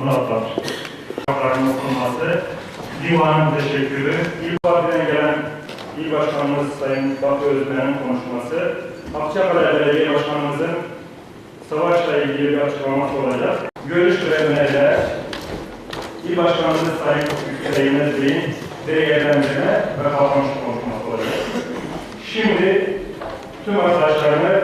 Muratlar. Hakların okunması, divanın teşekkürü, İl Parti'den gelen İl Başkanımız Sayın Batı Özmen'in konuşması, Akçakale Belediye Başkanımızın savaşla ilgili bir açıklaması olacak. Görüş verenlerle İl Başkanımız Sayın Hüseyin Özbey'in değerlendirme ve kapanış konuşması olacak. Şimdi tüm arkadaşlarımı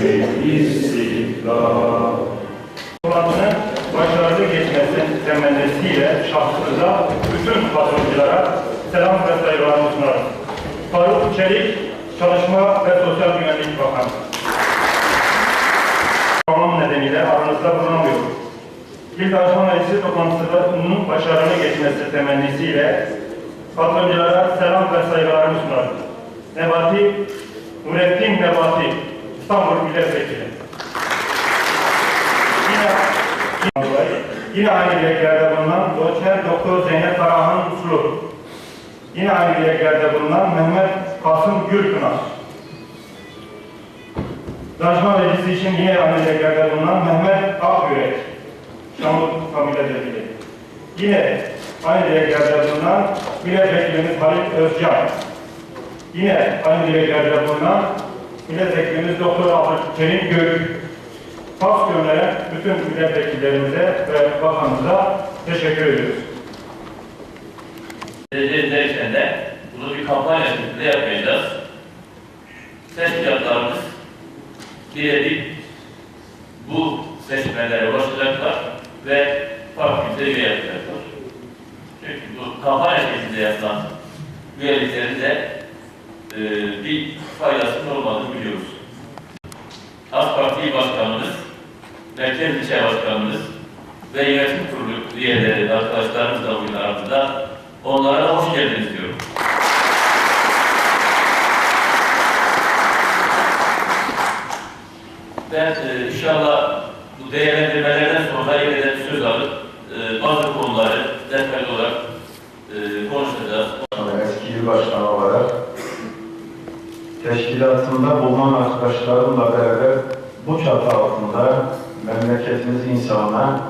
saygı duyuşu Toplantının başarılı geçmesi temennisiyle şahsınıza bütün patronculara selam ve saygılarımı sunarım. Faruk Çelik, Çalışma ve Sosyal Güvenlik Bakanı. Tamam nedeniyle aranızda bulunamıyorum. İl Danışman Meclisi toplantısının başarılı geçmesi temennisiyle patronculara selam ve saygılarımı sunarım. Nebati, Nurettin Nebati, İstanbul Milletvekili. Yine, yine aynı dileklerde bulunan Doçer Doktor Zeynep Karahan Uslu. Yine aynı dileklerde bulunan Mehmet Kasım Gürpınar. Danışman Meclisi için yine aynı dileklerde bulunan Mehmet Akyürek. Şanlı Familya Vekili. Yine aynı dileklerde bulunan Milletvekilimiz Halit Özcan. Yine aynı dileklerde bulunan Milletvekilimiz Doktor Abdülkerim Gök. Pas gönderen bütün milletvekillerimize ve bakanımıza teşekkür ediyoruz. Belediye derken de bunu bir kampanya şeklinde yapmayacağız. Teşkilatlarımız birebir bu seçmenlere ulaşacaklar ve farklı üye yapacaklar. Çünkü bu kampanya şeklinde yapılan üyeliklerin de e, bir faydasının olmadığını biliyoruz. AK Parti İl Başkanımız, Merkez İlçe Başkanımız ve yönetim kurulu üyeleri, arkadaşlarımız da bugün aramızda. Onlara da hoş geldiniz diyorum. Ben e, inşallah bu değerlendirmelerden sonra yeniden söz alıp e, bazı konuları detaylı olarak e, konuşacağız. eski il başkanı olarak teşkilatında bulunan arkadaşlarımla beraber bu çatı altında memleketimiz insanına,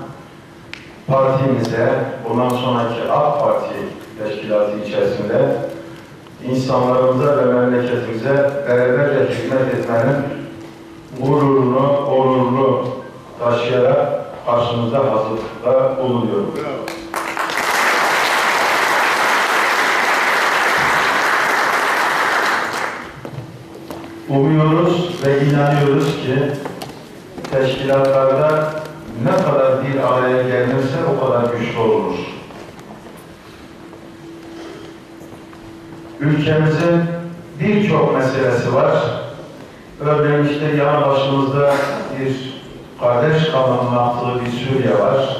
partimize, bundan sonraki AK Parti teşkilatı içerisinde insanlarımıza ve memleketimize beraberce hizmet etmenin gururunu, onurunu taşıyarak karşınızda hazırlıkta bulunuyorum. Umuyoruz ve inanıyoruz ki teşkilatlarda ne kadar bir araya gelirse o kadar güçlü oluruz. Ülkemizin birçok meselesi var. Örneğin işte yan başımızda bir kardeş kanının attığı bir Suriye var.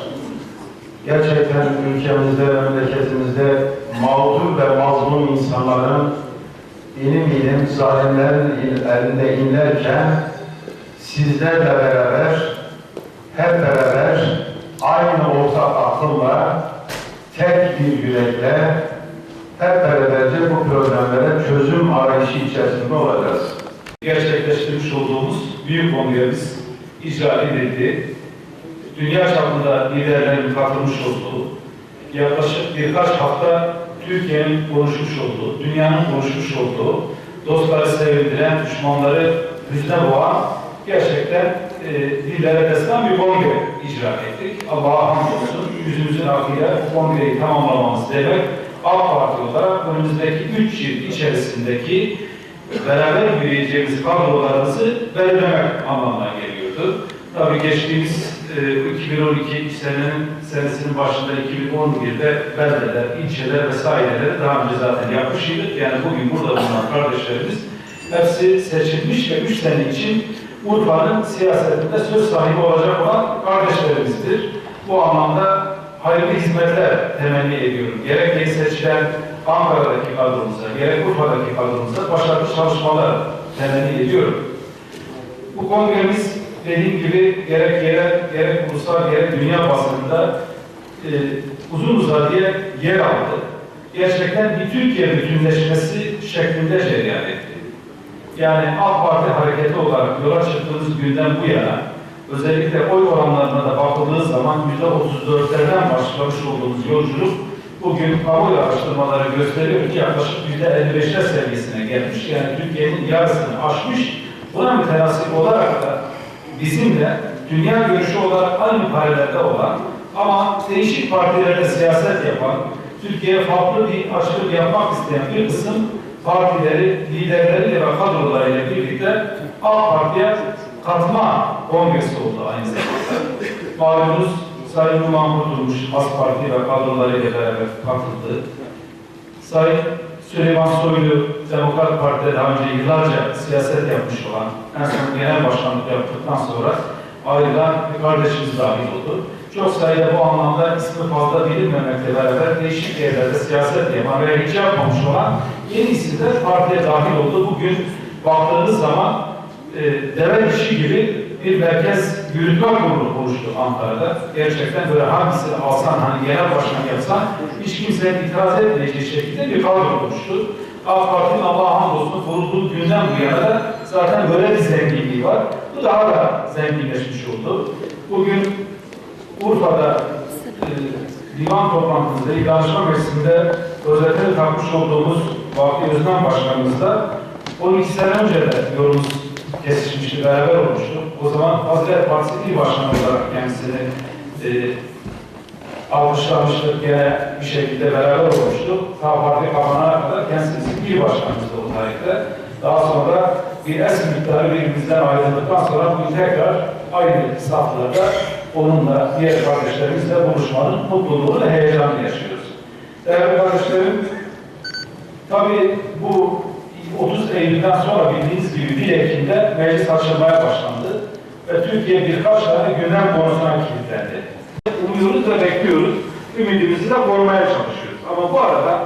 Gerçekten ülkemizde, memleketimizde mağdur ve mazlum insanların ilim ilim zalimlerin elinde inlerken sizlerle beraber hep beraber aynı ortak akılla tek bir yürekle hep beraberce bu problemlere çözüm arayışı içerisinde olacağız. gerçekleştirmiş olduğumuz büyük kongremiz icra edildi. Dünya çapında liderlerin katılmış olduğu, yaklaşık birkaç hafta Türkiye'nin konuşmuş olduğu, dünyanın konuşmuş olduğu, dostları sevindiren, düşmanları hüzne boğan, gerçekten e, dillere destan bir kongre icra ettik. Allah'a hamdolsun, yüzümüzün akıyla kongreyi tamamlamamız demek, AK Parti olarak önümüzdeki 3 yıl içerisindeki beraber yürüyeceğimiz kadrolarımızı belirlemek anlamına geliyordu. Tabii geçtiğimiz 2012 senenin senesinin başında 2011'de beldeler, ilçeler vesaireleri daha önce zaten yapmıştık. Yani bugün burada bulunan kardeşlerimiz hepsi seçilmiş ve 3 sene için Urfa'nın siyasetinde söz sahibi olacak olan kardeşlerimizdir. Bu anlamda hayırlı hizmetler temenni ediyorum. Gerek seçilen Ankara'daki kadromuza, gerek Urfa'daki kadromuza başarılı çalışmalar temenni ediyorum. Bu kongremiz dediğim gibi gerek yerel, gerek ulusal, gerek dünya basınında e, uzun uzadıya yer aldı. Gerçekten bir Türkiye bütünleşmesi şeklinde cereyan etti. Yani AK Parti hareketi olarak yola çıktığımız günden bu yana özellikle oy oranlarına da bakıldığı zaman yüzde 34'lerden başlamış olduğumuz yolculuk bugün kamuoyu araştırmaları gösteriyor ki yaklaşık yüzde 55'ler seviyesine gelmiş. Yani Türkiye'nin yarısını aşmış. Buna mütenasip olarak da bizimle dünya görüşü olarak aynı paralelde olan ama değişik partilerde siyaset yapan, Türkiye'ye farklı bir açılıp yapmak isteyen bir kısım partileri, liderleriyle ve kadrolarıyla birlikte AK Parti'ye katma kongresi oldu aynı zamanda. Malumunuz Sayın Numan Kurtulmuş AK Parti ve kadrolarıyla beraber katıldı. Sayın Süleyman Soylu Demokrat Parti'de daha önce yıllarca siyaset yapmış olan, en son genel başkanlık yaptıktan sonra ayrılan kardeşimiz dahil oldu. Çok sayıda bu anlamda ismi fazla bilinmemekle beraber değişik yerlerde siyaset yapan veya hiç yapmamış olan yeni isimler partiye dahil oldu. Bugün baktığınız zaman e, deve dişi gibi bir merkez yürütme kurulu oluştu Ankara'da. Gerçekten böyle hangisini alsan, hani genel başkan yapsan hiç kimsenin itiraz etmeyeceği şekilde bir kadro oluştu. AK Parti'nin Allah'a hamdolsun kurulduğu günden bu yana da zaten böyle bir zenginliği var. Bu daha da zenginleşmiş oldu. Bugün Urfa'da e, divan toplantısında, danışma meclisinde özellikle takmış olduğumuz Vakti Özmen Başkanımızla 12 sene önce de yolumuz kesişmişti, beraber olmuştu. O zaman Fazilet Partisi İl Başkanı olarak kendisini e, alkışlamıştık, gene bir şekilde beraber olmuştuk. Ta parti kapanana kadar kendisi il başkanımızdı o tarihte. Daha sonra bir es miktarı birbirimizden ayrıldıktan sonra bugün tekrar aynı saflarda onunla, diğer kardeşlerimizle buluşmanın mutluluğunu heyecanını yaşıyoruz. Değerli kardeşlerim, tabii bu 30 Eylül'den sonra bildiğiniz gibi 1 Ekim'de meclis açılmaya başlandı ve Türkiye birkaç tane gündem konusuna kilitlendi. Umuyoruz ve bekliyoruz. Ümidimizi de korumaya çalışıyoruz. Ama bu arada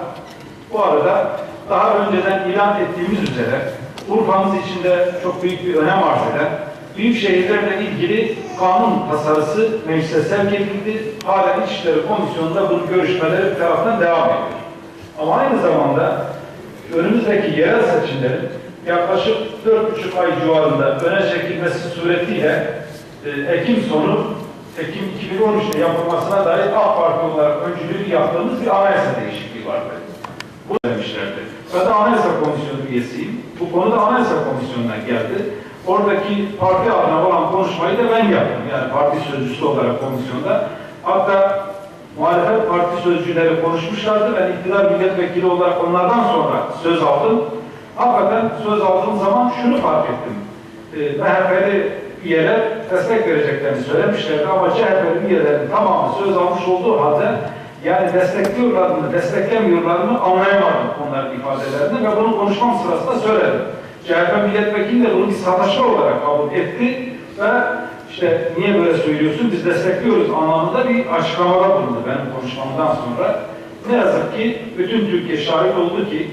bu arada daha önceden ilan ettiğimiz üzere Urfa'mız içinde çok büyük bir önem arz eden büyük şehirlerle ilgili kanun tasarısı meclise sevk edildi. Hala İçişleri Komisyonu'nda bunun görüşmeleri taraftan devam ediyor. Ama aynı zamanda önümüzdeki yerel seçimlerin yaklaşık 4,5 ay civarında öne çekilmesi suretiyle e, Ekim sonu Ekim 2013'te yapılmasına dair AK Parti olarak öncülüğü yaptığımız bir anayasa değişikliği vardı. Bu demişlerdi. Ben de Anayasa Komisyonu üyesiyim. Bu konuda Anayasa Komisyonu'ndan geldi. Oradaki parti adına olan konuşmayı da ben yaptım. Yani parti sözcüsü olarak komisyonda. Hatta muhalefet parti sözcüleri konuşmuşlardı. Ben iktidar milletvekili olarak onlardan sonra söz aldım. Hakikaten söz aldığım zaman şunu fark ettim. E, MHP'li üyeler destek vereceklerini söylemişlerdi ama CHP'li üyelerin tamamı söz almış olduğu halde yani destekliyorlar mı, desteklemiyorlar mı anlayamadım onların ifadelerini ve bunu konuşmam sırasında söyledim. CHP milletvekili de bunu bir sataşma olarak kabul etti ve işte niye böyle söylüyorsun biz destekliyoruz anlamında bir açıklamada bulundu benim konuşmamdan sonra. Ne yazık ki bütün Türkiye şahit oldu ki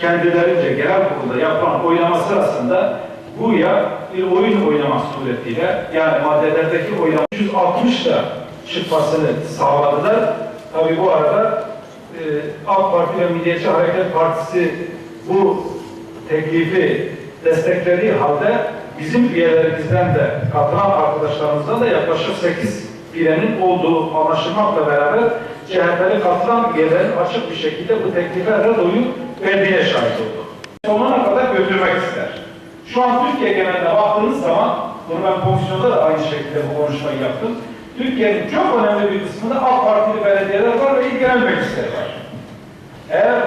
kendilerince genel kurulda yapılan oylama sırasında bu ya bir oyun oynamak suretiyle yani maddelerdeki oylama 160 da çıkmasını sağladılar. Tabi bu arada e, AK Parti ve Milliyetçi Hareket Partisi bu teklifi desteklediği halde bizim üyelerimizden de katılan arkadaşlarımızdan da yaklaşık 8 birenin olduğu anlaşılmakla beraber CHP'li katılan üyelerin açık bir şekilde bu teklife red oyu verdiğine şahit olduk. Sonuna kadar götürmek ister. Şu an Türkiye genelinde baktığınız zaman, bunu ben komisyonda da aynı şekilde bu konuşmayı yaptım. Türkiye'nin çok önemli bir kısmında AK Partili belediyeler var ve il genel meclisleri var. Eğer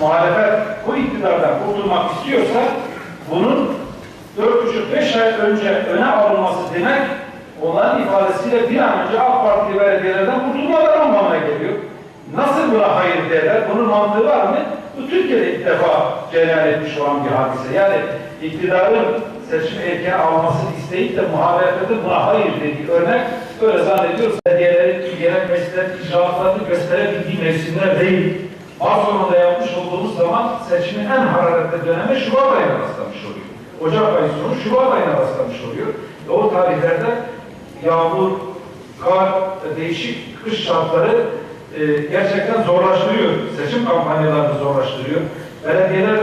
muhalefet bu iktidardan kurtulmak istiyorsa bunun 4,5-5 ay önce öne alınması demek onların ifadesiyle bir an önce AK Partili belediyelerden kurtulmaları anlamına geliyor. Nasıl buna hayır derler? Bunun mantığı var mı? Bu Türkiye'de ilk defa cereyan etmiş olan bir hadise. Yani iktidarın seçim erken almasını isteyip de muhalefetin buna hayır dediği örnek böyle zannediyoruz. Belediyelerin, genel meclisler icraatlarını gösterebildiği mevsimler değil. Sonunda yapmış olduğumuz zaman seçimin en hararetli dönemi Şubat ayına rastlamış oluyor. Ocak ayı sonu Şubat ayına rastlamış oluyor. Ve o tarihlerde yağmur, kar, değişik kış şartları e, gerçekten zorlaştırıyor. Seçim kampanyalarını zorlaştırıyor. Belediyeler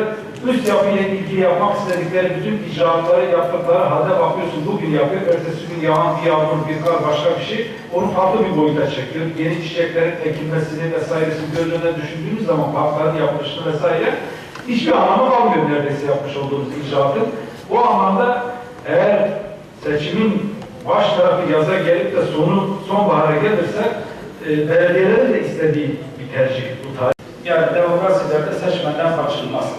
üst yapıyla ilgili yapmak istedikleri bütün icraatları yaptıkları halde bakıyorsun bugün yapıyor, ertesi gün yağan bir yağmur, bir kar başka bir şey onu farklı bir boyuta çekiyor. Yeni çiçeklerin ekilmesini vesairesini göz önüne düşündüğümüz zaman parkların yapılışını vesaire hiçbir anlamı kalmıyor neredeyse yapmış olduğumuz icraatın. Bu anlamda eğer seçimin baş tarafı yaza gelip de sonu sonbahara gelirse e, belediyelerin de istediği bir tercih bu tarih. Yani demokrasilerde seçmenden kaçınılmaz.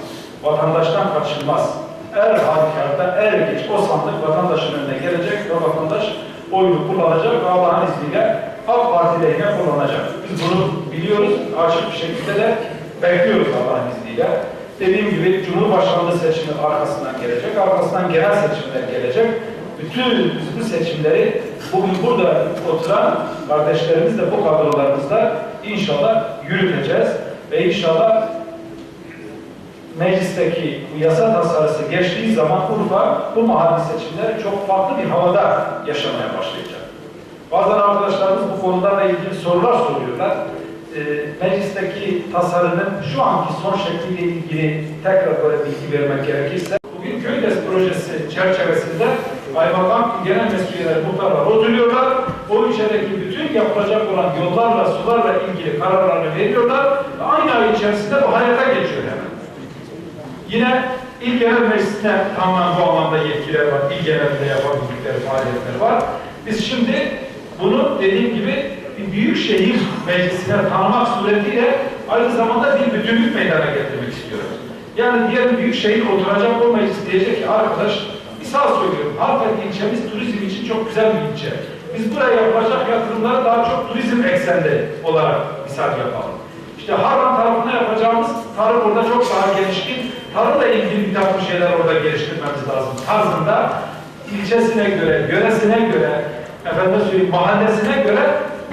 Vatandaştan kaçınılmaz. Er halükarda er geç o sandık vatandaşın önüne gelecek ve vatandaş oyunu kullanacak ve Allah'ın izniyle AK Parti lehine kullanacak. Biz bunu biliyoruz. Açık bir şekilde de bekliyoruz Allah'ın izniyle. Dediğim gibi Cumhurbaşkanlığı seçimi arkasından gelecek, arkasından genel seçimler gelecek. Bütün bu seçimleri bugün burada oturan kardeşlerimizle bu kadrolarımızla inşallah yürüteceğiz ve inşallah meclisteki bu yasa tasarısı geçtiği zaman Urfa bu mahalli seçimleri çok farklı bir havada yaşamaya başlayacak. Bazen arkadaşlarımız bu konularla ilgili sorular soruyorlar. Ee, meclisteki tasarının şu anki son şekliyle ilgili tekrar böyle bilgi vermek gerekirse bugün Köydes projesi çerçevesinde Kaymakam Genel Mesuliyetler muhtarlar oturuyorlar. O ilçedeki bütün yapılacak olan yollarla, sularla ilgili kararlarını veriyorlar. Ve aynı ay içerisinde bu hayata geçiyor hemen. Yine İl Genel Meclisi'ne tamamen bu anlamda yetkiler var. İl genelinde yapabildikleri faaliyetler var. Biz şimdi bunu dediğim gibi bir büyük şehir meclisine tanımak suretiyle aynı zamanda bir bütünlük meydana getirmek istiyoruz. Yani diğer büyük şehir oturacak o meclis diyecek ki arkadaş misal söylüyorum Harpet ilçemiz turizm için çok güzel bir ilçe. Biz buraya yapılacak yatırımları daha çok turizm eksenli olarak misal yapalım. İşte Harran tarafına yapacağımız tarım orada çok daha gelişkin. Tarımla ilgili bir takım şeyler orada geliştirmemiz lazım. Tarzında ilçesine göre, yöresine göre, efendim söyleyeyim mahallesine göre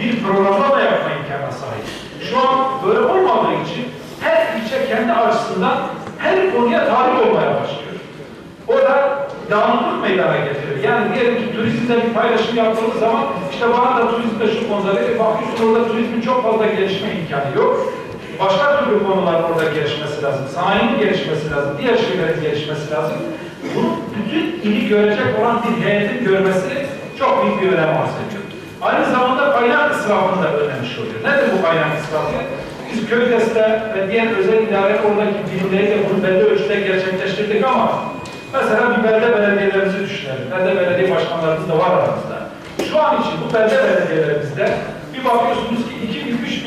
bir programlama yapma imkanına sahip. Şu an böyle olmadığı için her ilçe kendi açısından her konuya talip olmaya başlıyor. O da dağınıklık meydana getiriyor. Yani diyelim ki turizmde bir paylaşım yaptığımız zaman işte bana da turizmde şu konuda dedi, bakıyorsun orada turizmin çok fazla gelişme imkanı yok. Başka türlü konuların orada gelişmesi lazım. Sanayinin gelişmesi lazım. Diğer şeylerin gelişmesi lazım. Bunu bütün ili görecek olan bir heyetin görmesi çok büyük bir önem arz ediyor. Aynı zamanda kaynak israfını da önlemiş oluyor. Nedir bu kaynak israfı? Biz Köydes'te ve diğer özel idare oradaki birimleriyle bunu belli ölçüde gerçekleştirdik ama mesela bir belde belediyelerimizi düşünelim. Belde belediye başkanlarımız da var aramızda. Şu an için bu belde belediyelerimizde bir bakıyorsunuz ki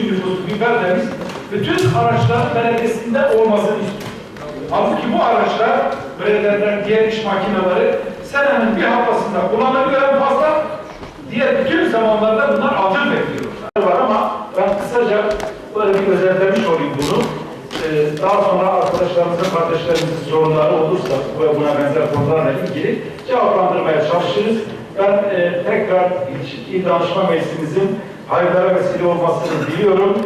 2000-3000 nüfuslu bir beldemiz bütün araçların belediyesinde olmasını istiyor. Halbuki bu araçlar, belediyeler, diğer iş makineleri senenin bir haftasında kullanılıyor en fazla. Diğer bütün zamanlarda bunlar altın bekliyorlar. Var ama ben kısaca böyle bir özetlemiş olayım bunu. Ee, daha sonra arkadaşlarımızın, kardeşlerimizin sorunları olursa ve buna benzer konularla ilgili cevaplandırmaya çalışırız. Ben e, tekrar İl İl Danışma Meclisimizin hayırlara vesile olmasını diliyorum.